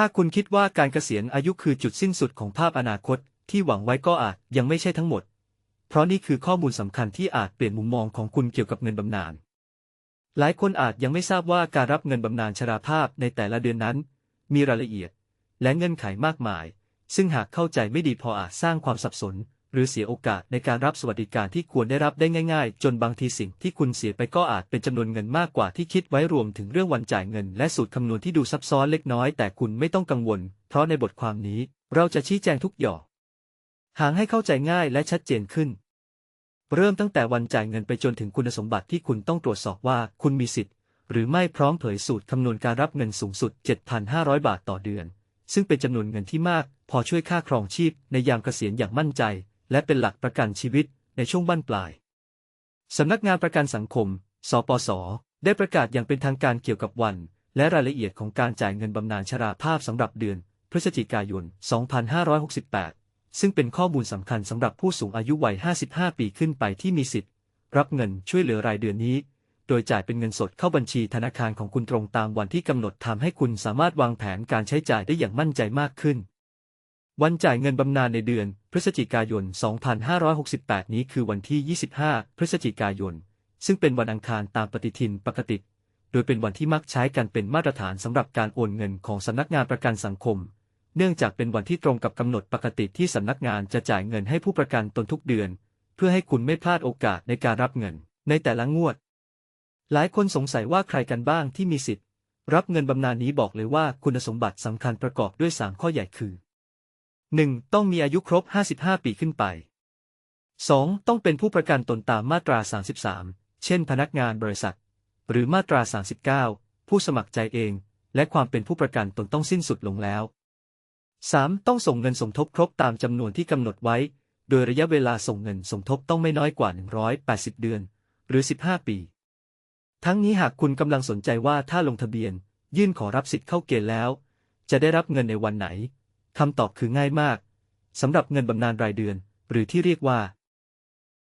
ถ้าคุณคิดว่าการเกษียณอายุคือจุดสิ้นสุดของภาพอนาคต ที่หวังไว้ก็อาจยังไม่ใช่ทั้งหมด เพราะนี่คือข้อมูลสำคัญที่อาจเปลี่ยนมุมมองของคุณเกี่ยวกับเงินบำนาญ หลายคนอาจยังไม่ทราบว่าการรับเงินบำนาญชราภาพในแต่ละเดือนนั้น มีรายละเอียด และเงื่อนไขมากมาย ซึ่งหากเข้าใจไม่ดีพออาจสร้างความสับสน หรือเสียโอกาสในการรับสวัสดิการที่ควรได้รับได้ง่าย ๆ จนบางทีสิ่งที่คุณเสียไปก็อาจเป็นจำนวนเงินมากกว่าที่คิดไว้รวมถึงเรื่องวันจ่ายเงิน และสูตรคำนวณที่ดูซับซ้อนเล็กน้อย แต่คุณไม่ต้องกังวล เพราะในบทความนี้ เราจะชี้แจงทุกหย่อหางให้เข้าใจง่ายและชัดเจนขึ้น เริ่มตั้งแต่วันจ่ายเงินไปจนถึงคุณสมบัติที่คุณต้องตรวจสอบว่าคุณมีสิทธิ์ หรือไม่พร้อมเผยสูตรคำนวณการรับเงินสูงสุด 7,500 บาทต่อเดือน ซึ่งเป็นจำนวนเงินที่มาก พอช่วยค่าครองชีพในยามเกษียณอย่างมั่นใจ และเป็นหลักประกันชีวิตในช่วงบั้นปลาย สำนักงานประกันสังคม สปส ได้ประกาศอย่างเป็นทางการเกี่ยวกับวัน และรายละเอียดของการจ่ายเงินบำนาญชราภาพสำหรับเดือน พฤศจิกายน 2568 ซึ่งเป็นข้อมูลสำคัญสำหรับผู้สูงอายุวัย 55 ปีขึ้นไปที่มีสิทธิ์ รับเงินช่วยเหลือรายเดือนนี้ โดยจ่ายเป็นเงินสดเข้าบัญชีธนาคารของคุณตรงตามวันที่กำหนดทำให้คุณสามารถวางแผนการใช้จ่ายได้อย่างมั่นใจมากขึ้น วันจ่ายเงินบำนาญในเดือน พฤศจิกายน 2568 นี้คือวันที่ 25 พฤศจิกายน ซึ่งเป็นวันอังคารตามปฏิทินปกติ โดยเป็นวันที่มักใช้กันเป็นมาตรฐานสำหรับการโอนเงินของสำนักงานประกันสังคม เนื่องจากเป็นวันที่ตรงกับกำหนดปกติที่สำนักงานจะจ่ายเงินให้ผู้ประกันตนทุกเดือน เพื่อให้คุณไม่พลาดโอกาสในการรับเงิน ในแต่ละงวด หลายคนสงสัยว่าใครกันบ้างที่มีสิทธิ์ รับเงินบำนาญนี้บอกเลยว่าคุณสมบัติสำคัญประกอบด้วย 3 ข้อใหญ่คือ 1. ต้องมีอายุครบ 55 ปีขึ้นไป 2. ต้องเป็นผู้ประกันตนตามมาตรา 33 เช่น พนักงานบริษัท หรือมาตรา 39 ผู้สมัครใจเอง และความเป็นผู้ประกันตนต้องสิ้นสุดลงแล้ว 3. ต้องส่งเงินสมทบครบตามจำนวนที่กำหนดไว้ โดยระยะเวลาส่งเงินสมทบต้องไม่น้อยกว่า 180 เดือน หรือ 15 ปี ทั้งนี้หากคุณกำลังสนใจว่าถ้าลงทะเบียน ยื่นขอรับสิทธิ์เข้าเกณฑ์แล้ว จะได้รับเงินในวันไหน คำตอบคือง่ายมากสำหรับเงินบำนาญรายเดือน หรือที่เรียกว่า